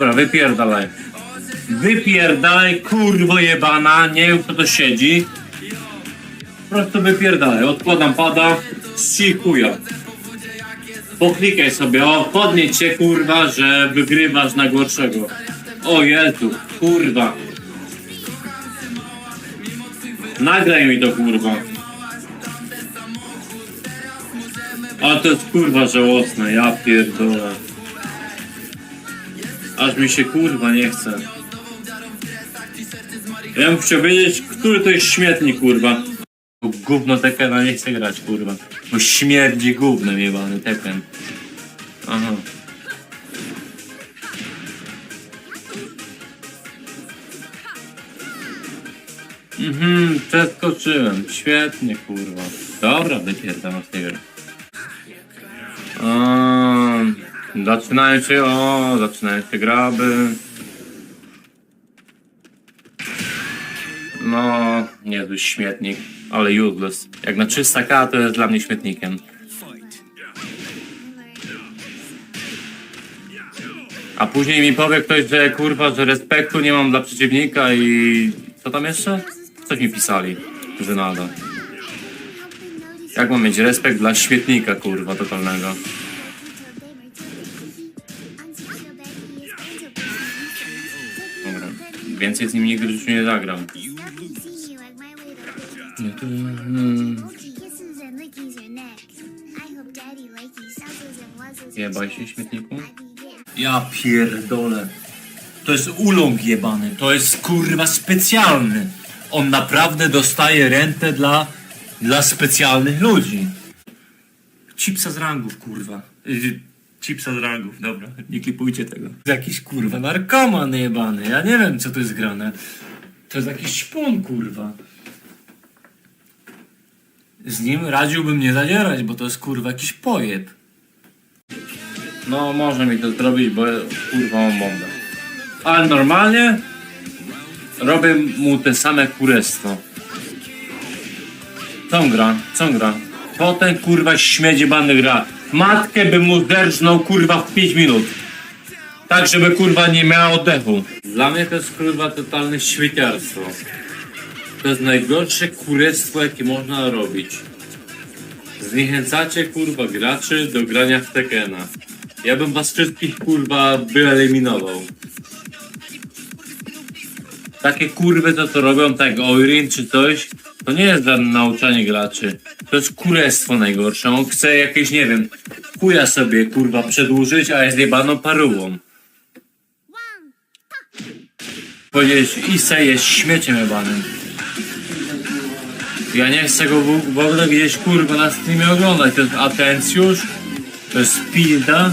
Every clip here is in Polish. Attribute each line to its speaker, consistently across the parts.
Speaker 1: Dobra, wypierdalaj. Wypierdalaj, kurwo jebana, nie wiem kto to siedzi. Po prostu wypierdalaj, odkładam pada, ścichuja. Poklikaj sobie, o, podnieś się kurwa, że wygrywasz na gorszego. O Jezu, kurwa. Nagraj mi to kurwa. A to jest kurwa żałosne, ja pierdolę. Aż mi się kurwa nie chce. Ja bym chciał wiedzieć, który to jest śmietnik kurwa. Bo Gówno Tekena nie chce grać kurwa. Bo śmierdzi gównem jebany Teken. Aha. Mhm, przeskoczyłem. Świetnie, kurwa. Dobra, wypierdam z tej gry. Um, zaczynają się, o, zaczynają się graby. No, niezły śmietnik, ale useless. Jak na 300k to jest dla mnie śmietnikiem. A później mi powie ktoś, że kurwa, że respektu nie mam dla przeciwnika i... Co tam jeszcze? Coś mi pisali, że nada. Jak mam mieć respekt dla śmietnika, kurwa, totalnego? Więcej z nim nigdy w życiu nie zagram. Jebaj się, śmietniku. Ja pierdolę. To jest uląk jebany. To jest kurwa specjalny. On naprawdę dostaje rentę dla, dla specjalnych ludzi. Chipsa z rangów, kurwa. Chipsa z rangów, dobra. Nie klipujcie tego. Jakiś kurwa narkoman jebany. Ja nie wiem co to jest grane. To jest jakiś szpon, kurwa. Z nim radziłbym nie zadzierać, bo to jest kurwa jakiś pojeb. No, może mi to zrobić, bo kurwa mam bombę. Ale normalnie robię mu te same kurestwo. Co on gra? Co on gra? To ten kurwa bandy gra. Matkę by mu zerżnął kurwa w 5 minut. Tak, żeby kurwa nie miała oddechu. Dla mnie to jest kurwa totalne świeciarstwo. To jest najgorsze kurestwo, jakie można robić. Zniechęcacie kurwa graczy do grania w Tekena. Ja bym was wszystkich kurwa wyeliminował. Takie kurwy to co robią tak Oirin czy coś, to nie jest żadne nauczanie graczy. To jest kurestwo najgorsze. On chce jakieś, nie wiem, chuja sobie kurwa przedłużyć, a jest jebaną parułą. Powiedzieć, Issa jest śmieciem jebanym. Ja nie chcę go w, w ogóle gdzieś kurwa na streamie oglądać. To jest Atencjusz, to jest Pilda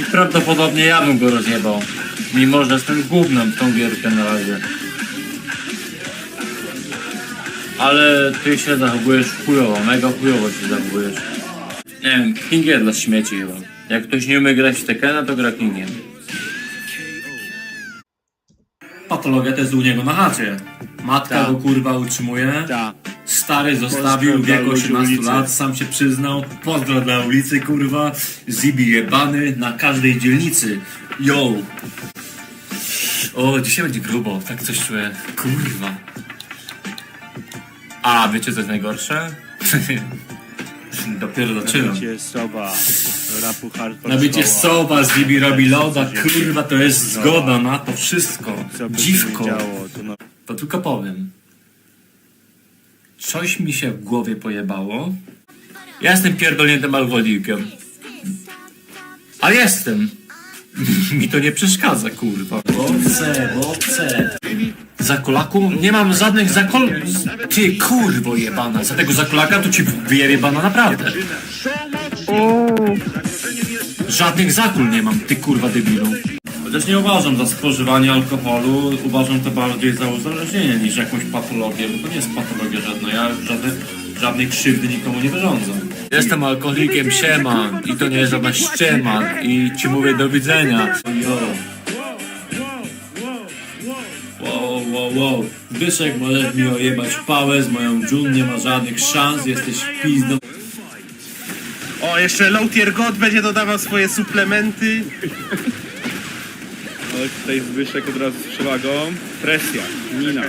Speaker 1: i prawdopodobnie ja bym go rozjebał. Mimo, że jestem gównem w tą gierkę na razie. Ale ty się zachowujesz chujowo, mega chujowo się zachowujesz. Nie wiem, King dla śmieci chyba. Jak ktoś nie umie grać w Tekena, to gra Kingiem. Patologia to jest u niego na chacie. Matka
Speaker 2: Tak.
Speaker 1: go kurwa utrzymuje.
Speaker 2: Tak.
Speaker 1: Stary zostawił w wieku
Speaker 2: dla ludzi
Speaker 1: 18
Speaker 2: ulicy.
Speaker 1: lat, sam się przyznał. Pozdro dla ulicy, kurwa. Zibi jebany na każdej dzielnicy. Yo! O, dzisiaj będzie grubo, tak coś czuję. Kurwa. A, wiecie co jest najgorsze? Dopiero zaczynam.
Speaker 2: Nabicie soba, rapu hardcore
Speaker 1: Nabicie
Speaker 2: szkoła.
Speaker 1: soba, Zibi robi loda, kurwa, to jest zgoda na to wszystko. Dziwko.
Speaker 2: no,
Speaker 1: To tylko powiem. Coś mi się w głowie pojebało. Ja jestem pierdolniętym alkoholikiem. Ale jestem. mi to nie przeszkadza, kurwa. Bobce, bobce. Zakolaku? Nie mam żadnych zakol... Ty kurwo jebana. Za tego zakolaka to ci wyjebie bana naprawdę. Żadnych zakul nie mam, ty kurwa debilu. Chociaż nie uważam za spożywanie alkoholu, uważam to bardziej za uzależnienie niż jakąś patologię, bo to nie jest patologia żadna, ja żadne, żadnej krzywdy nikomu nie wyrządzam. Jestem alkoholikiem, siema, i to nie jest żadna ściema, i ci mówię do widzenia. Yo. Wow, wow, wow. Zbyszek, możesz mi ojebać pałę z moją Jun, nie ma żadnych szans, jesteś pizdą.
Speaker 2: O, jeszcze Low Tier God będzie dodawał swoje suplementy. Oj, tutaj Zbyszek od razu z przewagą. Presja, mina.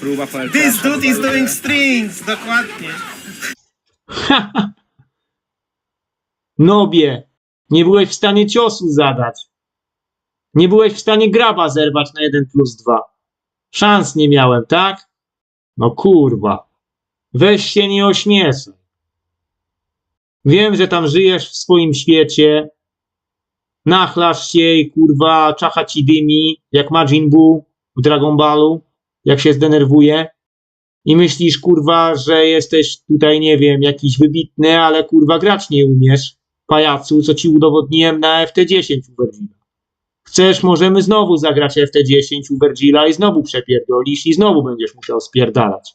Speaker 2: Próba palca.
Speaker 3: This dude is doing strings, dokładnie.
Speaker 4: Nobie, nie byłeś w stanie ciosu zadać. Nie byłeś w stanie graba zerwać na 1 plus 2. Szans nie miałem, tak? No kurwa. Weź się nie ośmieszaj. Wiem, że tam żyjesz w swoim świecie. Nachlasz się i kurwa czacha ci dymi, jak Majin Buu w Dragon Ballu, jak się zdenerwuje. I myślisz, kurwa, że jesteś tutaj, nie wiem, jakiś wybitny, ale kurwa grać nie umiesz. Pajacu, co ci udowodniłem na FT10 u Virgila. Chcesz, możemy znowu zagrać FT10 u Virgila i znowu przepierdolisz i znowu będziesz musiał spierdalać.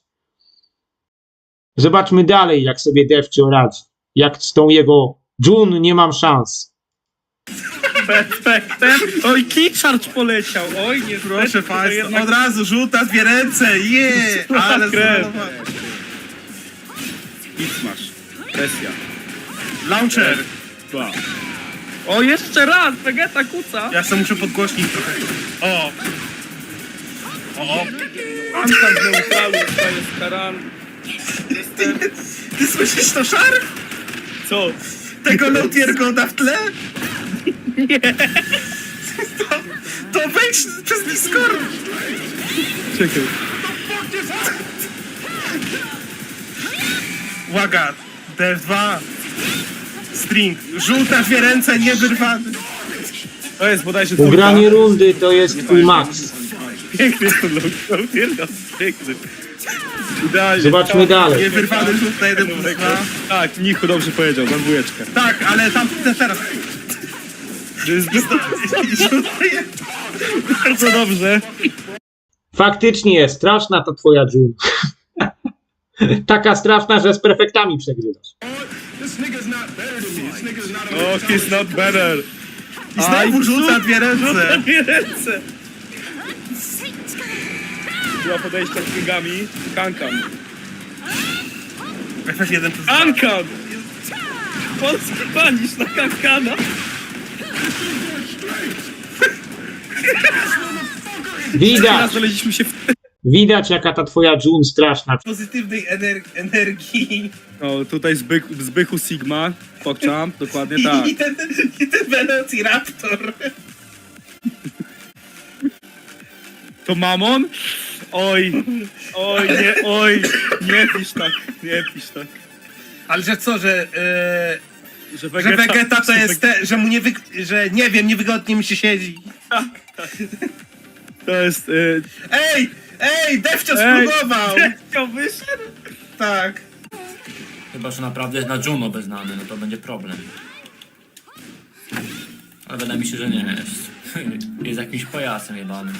Speaker 4: Zobaczmy dalej, jak sobie Devcio radzi. Jak z tą jego Jun nie mam szans.
Speaker 2: Perfektem. Oj, kickcharge poleciał. Oj, nie
Speaker 3: Proszę państwa, od razu rzuta dwie ręce, je! Ale
Speaker 2: krew. Hit smash. Presja.
Speaker 3: Launcher.
Speaker 2: Dwa. O, jeszcze raz! Vegeta kuca!
Speaker 3: Ja sobie muszę podgłośnić trochę. O! O!
Speaker 2: Antam z neutralu, staje z karan.
Speaker 3: Ty słyszysz to, Szar?
Speaker 2: Co?
Speaker 3: Tego Lautiergoda w tle? Nie. To, to wejdź przez Discord.
Speaker 2: Czekaj.
Speaker 3: Uwaga, D2. String. Żółta dwie ręce, niewyrwany.
Speaker 2: To jest bodajże trójka.
Speaker 4: Ugranie rundy to jest twój maks.
Speaker 2: Piękny jest ten Lautierda. Piękny. Idealnie.
Speaker 4: Zobaczmy dalej.
Speaker 3: Niewyrwany rzut na jeden plus dwa.
Speaker 2: Tak, Nichu dobrze powiedział, mam dwójeczkę.
Speaker 3: Tak, ale tam te- teraz.
Speaker 2: To jest bardzo dobrze.
Speaker 4: Faktycznie jest straszna ta twoja Jun. Taka straszna, że z prefektami przegrywasz.
Speaker 2: O, he's not better.
Speaker 3: I znowu rzuca dwie ręce.
Speaker 2: Dwie ręce. Była podejścia z pingami. Kankan.
Speaker 3: FF1 plus 2.
Speaker 2: Kankan! Polski panisz na kankana.
Speaker 4: Widać,
Speaker 2: Teraz znaleźliśmy się w...
Speaker 4: widać jaka ta twoja Jun straszna.
Speaker 3: Pozytywnej ener- energii.
Speaker 2: O, tutaj Zbychu, Zbychu Sigma. Pokczam, dokładnie tak.
Speaker 3: I ten, i ten Velociraptor.
Speaker 2: To Mamon? Oj, oj, nie, oj, nie pisz tak, nie pisz tak.
Speaker 3: Ale że co, że, e,
Speaker 2: Że
Speaker 3: że Vegeta to jest te, że mu nie wy, że nie wiem, niewygodnie mi się siedzi.
Speaker 2: To jest... Y,
Speaker 3: Ej, ej, Defcio
Speaker 2: Ej.
Speaker 3: spróbował.
Speaker 2: to wyszedł?
Speaker 3: Tak.
Speaker 1: Chyba, że naprawdę jest na Juno beznany, no to będzie problem. Ale wydaje mi się, że nie jest. Jest jakimś pajacem jebanym.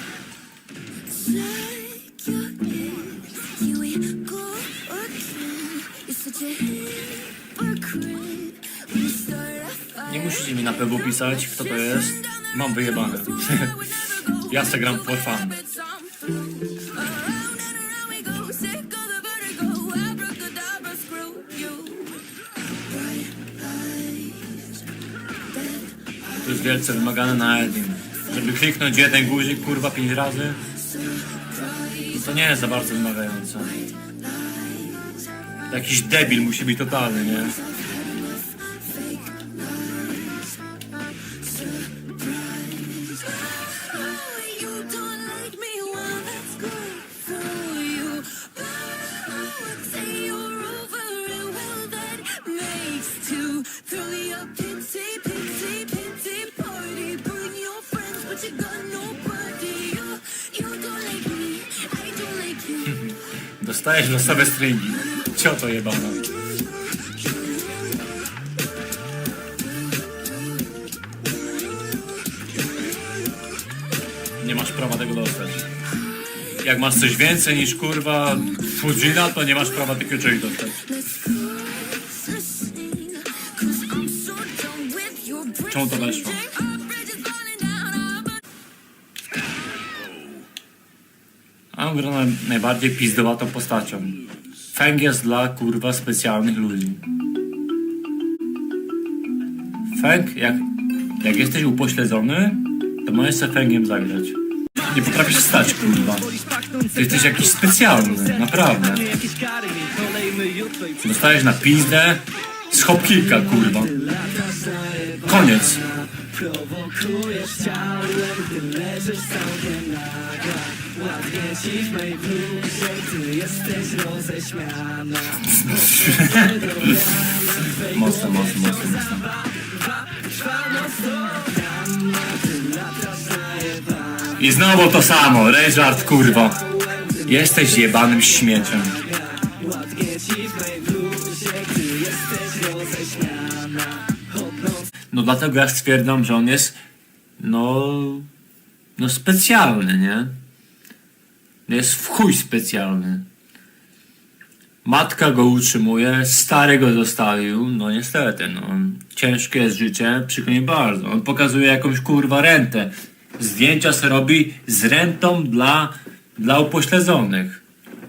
Speaker 1: Nie musicie mi na PW pisać, kto to jest. Mam wyjebane. ja se gram for fun. To jest wielce wymagane na Edim. Żeby kliknąć jeden guzik, kurwa, pięć razy, to nie jest za bardzo wymagające. Jakiś debil musi być totalny, nie? Dostajesz losowe stringi. Cioto jebana. Nie masz prawa tego dostać. Jak masz coś więcej niż kurwa Fujina, to nie masz prawa takiego czegoś dostać. Czemu to weszło? A on gra na- najbardziej pizdowatą postacią. Feng jest dla kurwa specjalnych ludzi. Feng, jak, jak jesteś upośledzony, to możesz se fęgiem zagrać. Nie potrafisz wstać, kurwa. Ty jesteś jakiś specjalny, naprawdę. Dostajesz na pizdę z hop kilka, kurwa. Koniec. Mocno, mocno, mocno, mocno. I znowu to samo, Rejart kurwa. Jesteś jebanym śmieciem. No dlatego ja stwierdzam, że on jest no no specjalny, nie? Jest w chuj specjalny. Matka go utrzymuje, stary go zostawił, no niestety, no. Ciężkie jest życie, przykro mi bardzo. On pokazuje jakąś kurwa rentę. Zdjęcia se robi z rentą dla, dla upośledzonych.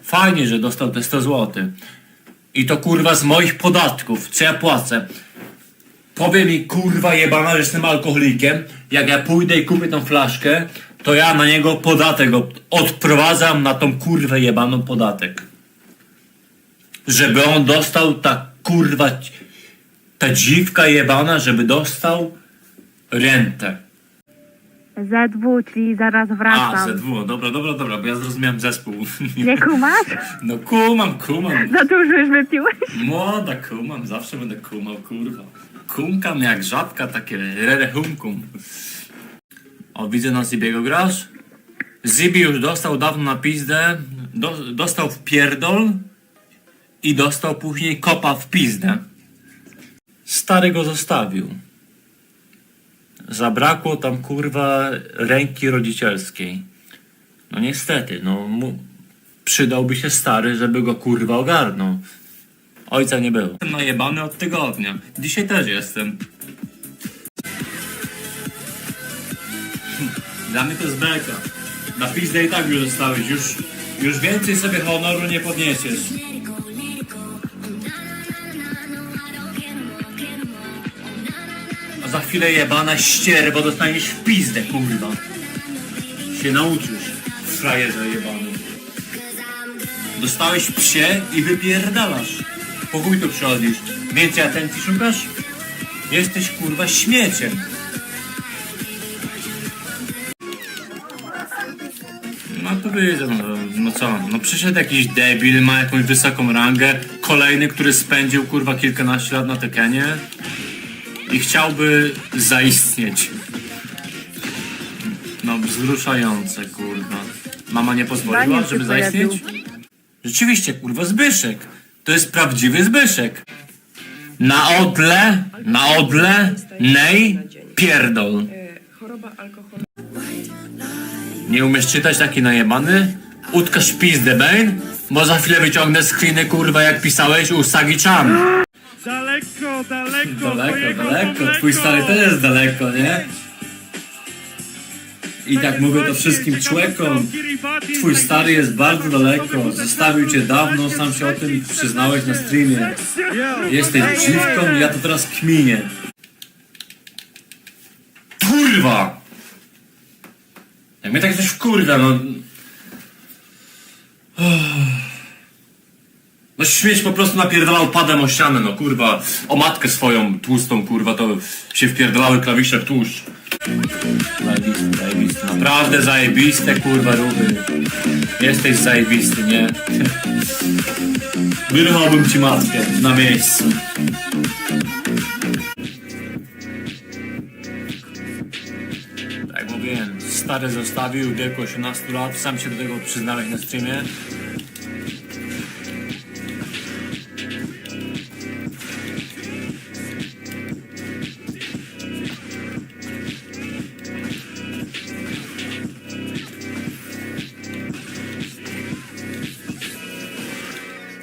Speaker 1: Fajnie, że dostał te 100 zł. I to kurwa z moich podatków, co ja płacę. Powie mi kurwa jebana, że jestem alkoholikiem. Jak ja pójdę i kupię tą flaszkę, to ja na niego podatek od- odprowadzam na tą kurwę jebaną podatek żeby on dostał ta kurwa, ta dziwka jebana, żeby dostał rentę.
Speaker 5: ZW, czyli zaraz
Speaker 1: A,
Speaker 5: wracam.
Speaker 1: ZW, dobra, dobra, dobra, bo ja zrozumiałem zespół.
Speaker 5: Nie kumasz?
Speaker 1: No kumam, kumam.
Speaker 5: Za dużo już wypiłeś?
Speaker 1: Młoda kumam, zawsze będę kumał, kurwa. Kumkam jak żabka, takie rere humkum. O, widzę na Zibiego grasz? Zibi już dostał dawno na pizdę, do, dostał w pierdol i dostał później kopa w pizdę. Stary go zostawił. Zabrakło tam kurwa ręki rodzicielskiej. No niestety, no mu, przydałby się stary, żeby go kurwa ogarnął. Ojca nie było. Jestem najebany od tygodnia. Dzisiaj też jestem. Dla mnie to jest beka. Na pizdę i tak już zostałeś. Już, już więcej sobie honoru nie podniesiesz. A za chwilę jebana ścier, bo dostaniesz w pizdę, kurwa. Się nauczysz, frajerze jebany. Dostałeś psie i wypierdalasz. Po chuj tu przychodzisz. Więcej atencji szukasz? Jesteś kurwa śmieciem. No no, no co, no przyszedł jakiś debil, ma jakąś wysoką rangę, kolejny, który spędził kurwa kilkanaście lat na Tekenie i chciałby zaistnieć. No wzruszające kurwa. Mama nie pozwoliła,
Speaker 5: Daniel się
Speaker 1: żeby zaistnieć?
Speaker 5: pojawił.
Speaker 1: Rzeczywiście, kurwa, Zbyszek. To jest prawdziwy Zbyszek. Na odle, na odle, nej, pierdol.
Speaker 6: Choroba alkoholowa.
Speaker 1: Nie umiesz czytać taki najebany? Utkasz pizdę, Bane? Bo za chwilę wyciągnę screeny, kurwa, jak pisałeś u Sagi-chan.
Speaker 2: Daleko, daleko,
Speaker 1: Daleko, daleko.
Speaker 2: daleko.
Speaker 1: Twój stary też jest daleko, nie? I tak mówię to wszystkim człekom. Twój stary jest bardzo daleko. Zostawił cię dawno, sam się o tym przyznałeś na streamie. Jesteś dziwką, ja to teraz kminię. Kurwa! Jak mnie tak coś wkurwia, no... No śmieć po prostu napierdalał padem o ścianę, no kurwa. O matkę swoją tłustą, kurwa, to się wpierdalały klawisze w tłuszcz. Zajebiste, zajebiste. Naprawdę zajebiste, kurwa, ruchy. Jesteś zajebisty, nie? Wyrwałbym ci matkę na miejscu. Stary zostawił w wieku 18 lat, sam się do tego przyznałeś na streamie.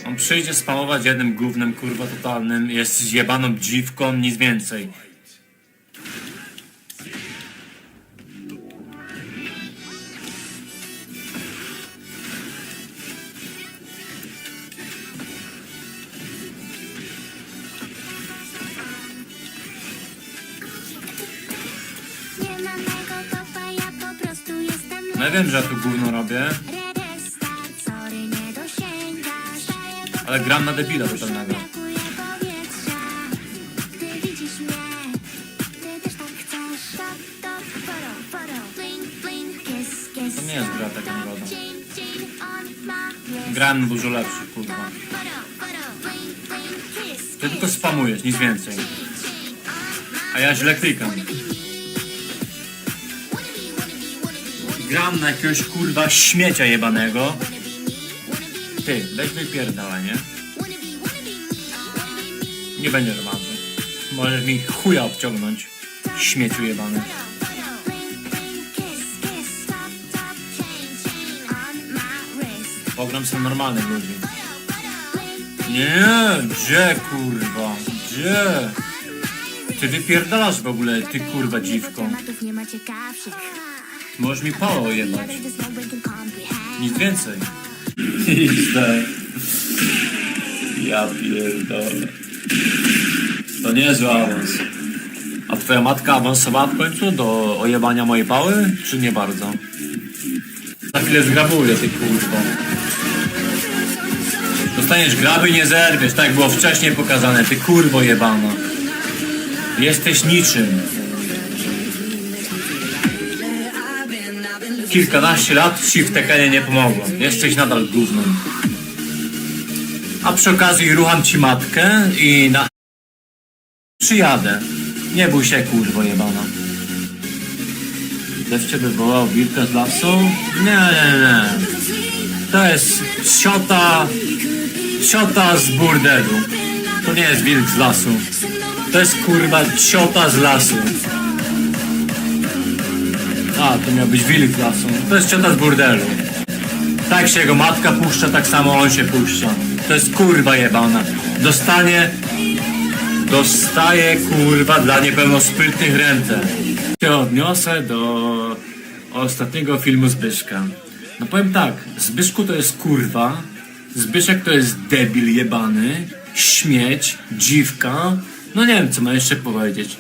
Speaker 1: On przyjdzie spamować jednym głównym kurwa totalnym, jest zjebaną dziwką, nic więcej. Wiem, że ja tu gówno robię, ale gram na debila totalnego. To nie jest gra taka naroda. Gram dużo lepszy, kurwa. Ty tylko spamujesz, nic więcej. A ja źle klikam. Gram na jakiegoś kurwa śmiecia jebanego. Ty, weź wypierdala, nie? Nie będzie romanty. Możesz mi chuja obciągnąć. Śmieciu jebany. Pogram sobie normalnych ludzi. Nie, gdzie kurwa? Gdzie? Ty wypierdalasz w ogóle, ty kurwa dziwko. Możesz mi pało jebać. Nic więcej. Tak. Ja pierdolę. To niezły awans. A twoja matka awansowała w końcu do ojebania mojej pały, czy nie bardzo? Za chwilę zgrabuję, ty kurwo. Dostaniesz graby i nie zerwiesz, tak jak było wcześniej pokazane, ty kurwo jebana. Jesteś niczym. Kilkanaście lat ci w tekenie nie pomogło. Jesteś nadal gównem. A przy okazji rucham ci matkę i na... Przyjadę. Nie bój się, kurwo jebana. Deszcz cię wywołał wilka z lasu? Nie, nie, nie. To jest ciota... Ciota z burdelu. To nie jest wilk z lasu. To jest kurwa ciota z lasu. A, to miał być wilk lasu. To jest ciota z burdelu. Tak się jego matka puszcza, tak samo on się puszcza. To jest kurwa jebana. Dostanie... Dostaje kurwa dla niepełnosprytnych rentę. Się odniosę do ostatniego filmu Zbyszka. No powiem tak, Zbyszku to jest kurwa, Zbyszek to jest debil jebany, śmieć, dziwka, no nie wiem co mam jeszcze powiedzieć.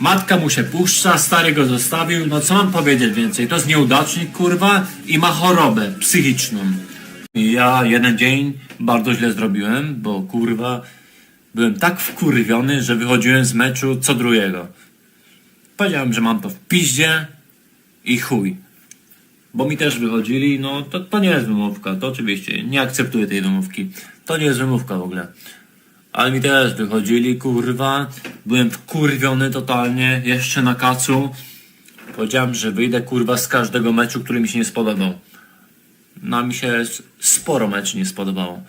Speaker 1: Matka mu się puszcza, stary go zostawił, no co mam powiedzieć więcej? To jest nieudacznik, kurwa, i ma chorobę psychiczną. Ja jeden dzień bardzo źle zrobiłem, bo kurwa, byłem tak wkurwiony, że wychodziłem z meczu co drugiego. Powiedziałem, że mam to w piździe i chuj. Bo mi też wychodzili, no to, to nie jest wymówka, to oczywiście, nie akceptuję tej wymówki. To nie jest wymówka w ogóle. Ale mi też wychodzili, kurwa. Byłem wkurwiony totalnie, jeszcze na kacu. Powiedziałem, że wyjdę, kurwa, z każdego meczu, który mi się nie spodobał. No, mi się sporo meczu nie spodobało.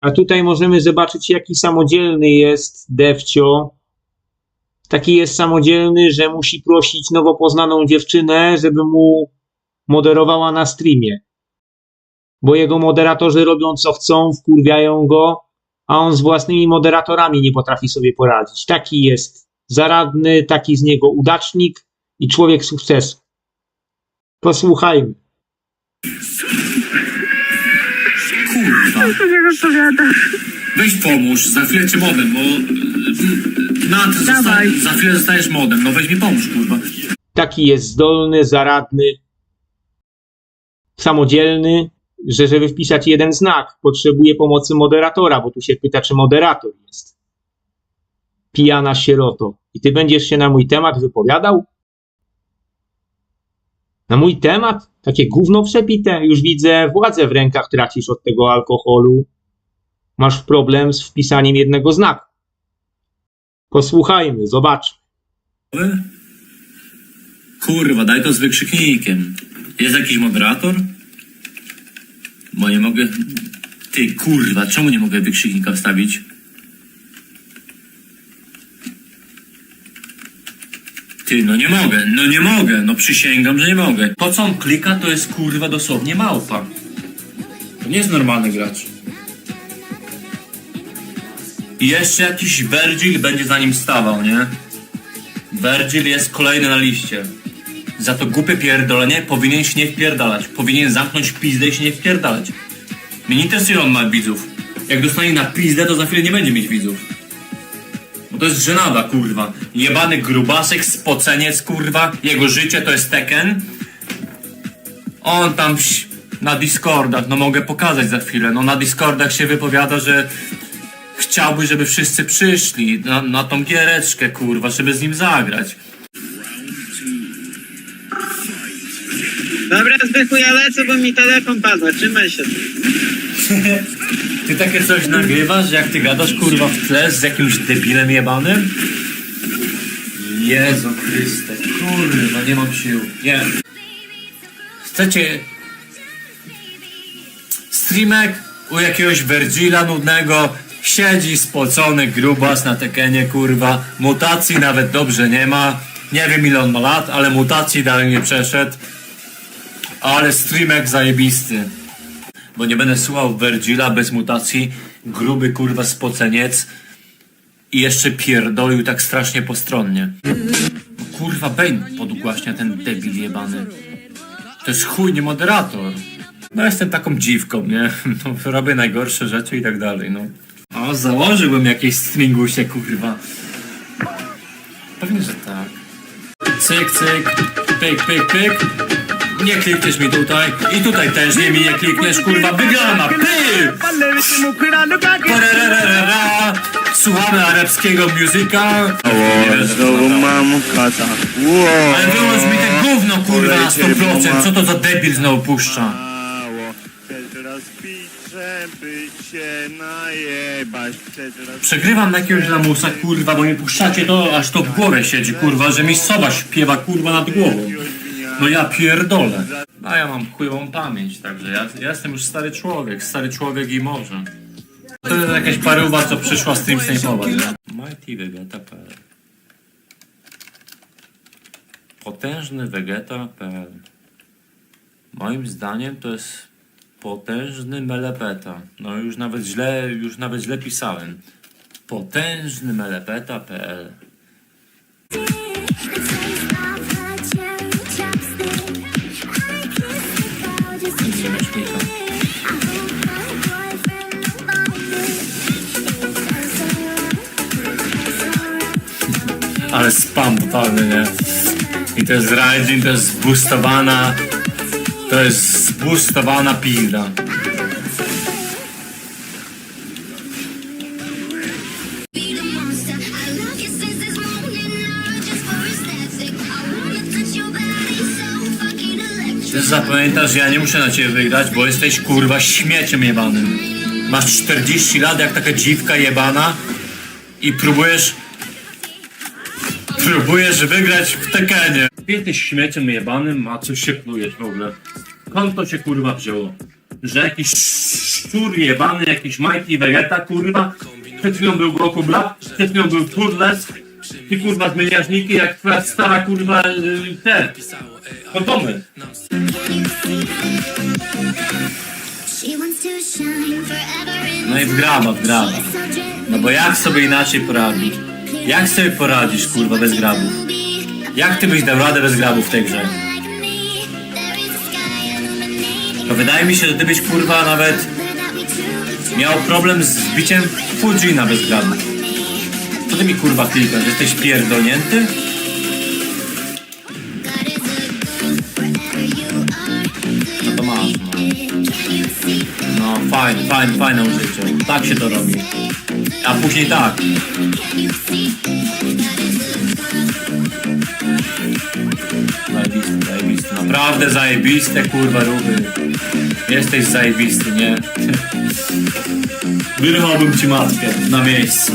Speaker 4: A tutaj możemy zobaczyć, jaki samodzielny jest Devcio. Taki jest samodzielny, że musi prosić nowo poznaną dziewczynę, żeby mu moderowała na streamie. Bo jego moderatorzy robią co chcą, wkurwiają go, a on z własnymi moderatorami nie potrafi sobie poradzić. Taki jest zaradny, taki z niego udacznik i człowiek sukcesu. Posłuchajmy.
Speaker 1: Kurwa,
Speaker 5: Co nie odpowiadasz?
Speaker 1: weź pomóż, za chwilę cię modem, bo... Na, zosta-
Speaker 5: Dawaj.
Speaker 1: za chwilę zostajesz modem, no weź mi pomóż, kurwa.
Speaker 4: taki jest zdolny, zaradny, samodzielny, że żeby wpisać jeden znak, potrzebuje pomocy moderatora, bo tu się pyta, czy moderator jest. Pijana sieroto. I ty będziesz się na mój temat wypowiadał? Na mój temat? Takie gówno przepite. Już widzę, władzę w rękach tracisz od tego alkoholu. Masz problem z wpisaniem jednego znaku. Posłuchajmy, zobaczmy.
Speaker 1: Kurwa, daj to z wykrzyknikiem. Jest jakiś moderator? Bo nie mogę... Ty, kurwa, czemu nie mogę wykrzyknika wstawić? Ty, no nie mogę, no nie mogę, no przysięgam, że nie mogę. To co on klika, to jest kurwa dosłownie małpa. To nie jest normalny gracz. I jeszcze jakiś Virgil będzie za nim stawał, nie? Virgil jest kolejny na liście. Za to głupie pierdolenie powinien się nie wpierdalać. Powinien zamknąć pizdę i się nie wpierdalać. Mnie nie interesuje, on ma widzów. Jak dostanie na pizdę, to za chwilę nie będzie mieć widzów. Bo to jest żenada, kurwa. Jebany grubasek, spoceniec, kurwa. Jego życie to jest Tekken. On tam na Discordach, no mogę pokazać za chwilę, no na Discordach się wypowiada, że chciałby, żeby wszyscy przyszli na, na tą giereczkę, kurwa, żeby z nim zagrać.
Speaker 6: Dobra, zbychu, ja lecę, bo mi telefon pada. Trzymaj się.
Speaker 1: Ty takie coś nagrywasz, jak ty gadasz, kurwa, w tle z jakimś debilem jebanym? Jezu Chryste, kurwa, nie mam sił. Nie. Chcecie streamek u jakiegoś Virgila nudnego, siedzi spocony grubas na tekenie, kurwa, mutacji nawet dobrze nie ma, nie wiem ile on ma lat, ale mutacji dalej nie przeszedł, ale streamek zajebisty. Bo nie będę słuchał Virgila bez mutacji, gruby kurwa spoceniec i jeszcze pierdolił tak strasznie postronnie. Kurwa Bane podgłaśnia ten debil jebany. To jest chuj, nie moderator. No jestem taką dziwką, nie? No, robię najgorsze rzeczy i tak dalej, no. O, założyłbym jakieś stringusie, kurwa. Pewnie, że tak. Cyk, cyk, pyk, pyk, pyk. Nie klikniesz mi tutaj. I tutaj też nie mi nie klikniesz, kurwa. Wygrana! Parararara. Słuchamy arabskiego muzyka.
Speaker 3: Znowu mam kata.
Speaker 1: Ale wyłącz mi te gówno, kurwa, na 100%. Co to za debil znowu puszcza?
Speaker 3: Teraz się najebać.
Speaker 1: Przegrywam na jakiegoś lamusa, kurwa, bo mi puszczacie to, aż to w głowie siedzi, kurwa, że mi sowa śpiewa, kurwa, nad głową. No ja pierdolę. A ja mam chujową pamięć, także ja, ja jestem już stary człowiek, stary człowiek i może. To jest jakaś paruwa, co przyszła stream snajpować, nie? MightyVegeta.pl Potężny Vegeta.pl Moim zdaniem to jest potężny melepeta. No już nawet źle, już nawet źle pisałem. Potężny melepeta.pl Ale spam totalny, nie? I to jest Raijin, to jest zboostowana To jest zboostowana pizda Ty zapamiętasz, ja nie muszę na ciebie wygrać, bo jesteś kurwa śmieciem jebanym. Masz 40 lat jak taka dziwka jebana i próbujesz... Próbujesz wygrać w Tekenie. Ty śmieciem jebanym, a coś się plujesz w ogóle. Skąd to się kurwa wzięło? Że jakiś szczur jebany, jakiś Mighty Vegeta kurwa, przed chwilą był Goku Black, przed chwilą był Turles, ty kurwa zmieniasz niki jak twoja stara kurwa y, te kondomy.
Speaker 7: No i w graba, w graba.
Speaker 1: No bo jak sobie inaczej poradzić? Jak sobie poradzisz, kurwa, bez grabów? Jak ty byś dał radę bez grabów w tej grze? No wydaje mi się, że ty byś, kurwa, nawet miał problem z biciem Fujina bez grabów. Co ty mi, kurwa, klikasz? Jesteś pierdolnięty? No to masz, no. No, fajne, fajne, fajne użycie. Tak się to robi. A później tak. Naprawdę zajebiste, kurwa, ruchy. Jesteś zajebisty, nie? Wyrwałbym ci matkę na miejscu.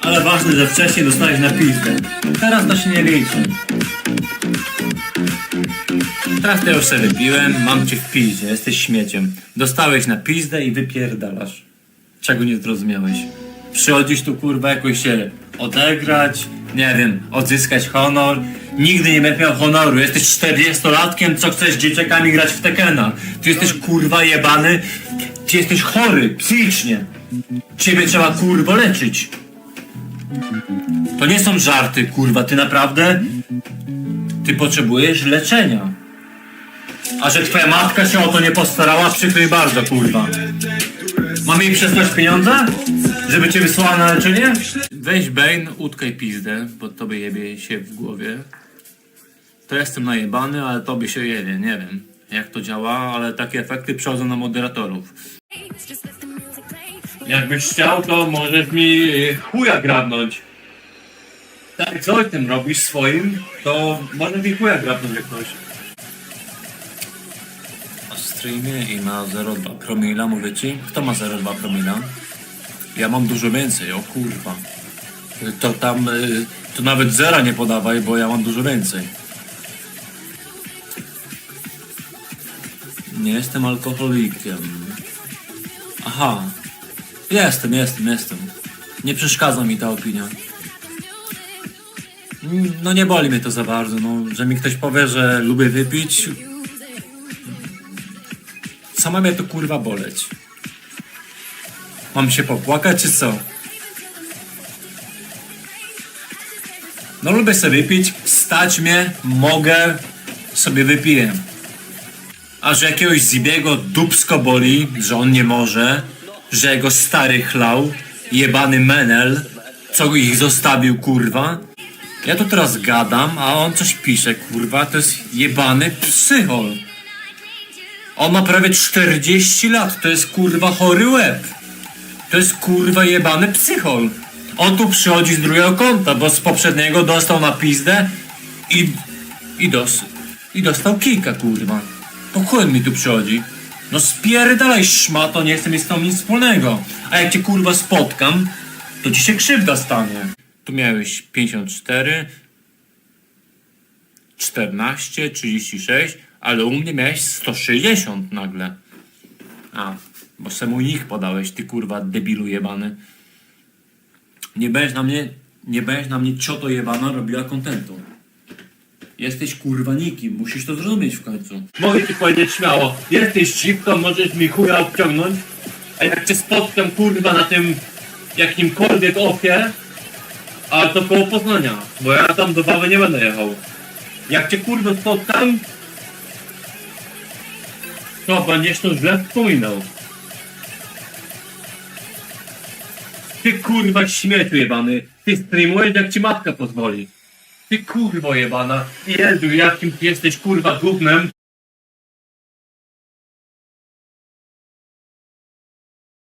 Speaker 1: Ale ważne, że wcześniej dostałeś na pizdę. Teraz to się nie liczy. Teraz to już sobie wypiłem, mam cię w pizdzie, jesteś śmieciem. Dostałeś na pizdę i wypierdalasz. Czego nie zrozumiałeś? Przychodzisz tu kurwa jakoś się odegrać, nie wiem, odzyskać honor. Nigdy nie będziesz miał honoru, jesteś 40-latkiem, co chcesz z dzieciakami grać w Tekena. Ty jesteś kurwa jebany, ty jesteś chory, psychicznie. Ciebie trzeba kurwa leczyć. To nie są żarty, kurwa, ty naprawdę... Ty potrzebujesz leczenia. A że twoja matka się o to nie postarała, przykro mi bardzo, kurwa. Mam jej przesłać pieniądze? Żeby cię wysłała na leczenie? Weź Bane, utkaj pizdę, bo tobie jebie się w głowie. to jestem najebany, ale tobie się jedzie, nie wiem jak to działa, ale takie efekty przychodzą na moderatorów. Jakbyś chciał, to możesz mi y, chuja grabnąć. Tak, coś tym robisz swoim, to możesz mi chuja grabnąć jak ktoś. Na streamie i ma 0,2 promila, mówię ci. Kto ma 0,2 promila? Ja mam dużo więcej, o kurwa. To tam, y, to nawet zera nie podawaj, bo ja mam dużo więcej. Nie jestem alkoholikiem. Aha. Jestem, jestem, jestem. Nie przeszkadza mi ta opinia. No nie boli mnie to za bardzo, no, że mi ktoś powie, że lubię wypić. Sama mnie to kurwa boleć. Mam się popłakać czy co? No lubię sobie wypić, stać mnie, mogę, sobie wypiję. A że jakiegoś Zibiego dupsko boli, że on nie może, że jego stary chlał, jebany menel, co ich zostawił, kurwa. Ja to teraz gadam, a on coś pisze, kurwa, to jest jebany psychol. On ma prawie 40 lat, to jest kurwa chory łeb. To jest kurwa jebany psychol. On tu przychodzi z drugiego kąta, bo z poprzedniego dostał na pizdę i, i, dos, i dostał kilka kurwa. Po chuj mi tu przychodzi. No spierdalaj szmato, nie chcę mieć z tą nic wspólnego. A jak cię kurwa spotkam, to ci się krzywda stanie. Tu miałeś 54, 14, 36, ale u mnie miałeś 160 nagle. A, bo se mój nick podałeś, ty kurwa debilu jebany. Nie będziesz na mnie, nie będziesz na mnie cioto jebana robiła kontentu. Jesteś kurwa nikim, musisz to zrozumieć w końcu. Mogę ci powiedzieć śmiało, jesteś cipką, możesz mi chuja obciągnąć, a jak cię spotkam kurwa na tym jakimkolwiek ofie, ale to koło Poznania, bo ja tam do Wawy nie będę jechał. Jak cię kurwa spotkam, to będziesz to źle wspominał. Ty kurwa śmieciu jebany, ty streamujesz jak ci matka pozwoli. Ty kurwo jebana, Jezu, jakim ty jesteś kurwa gównem,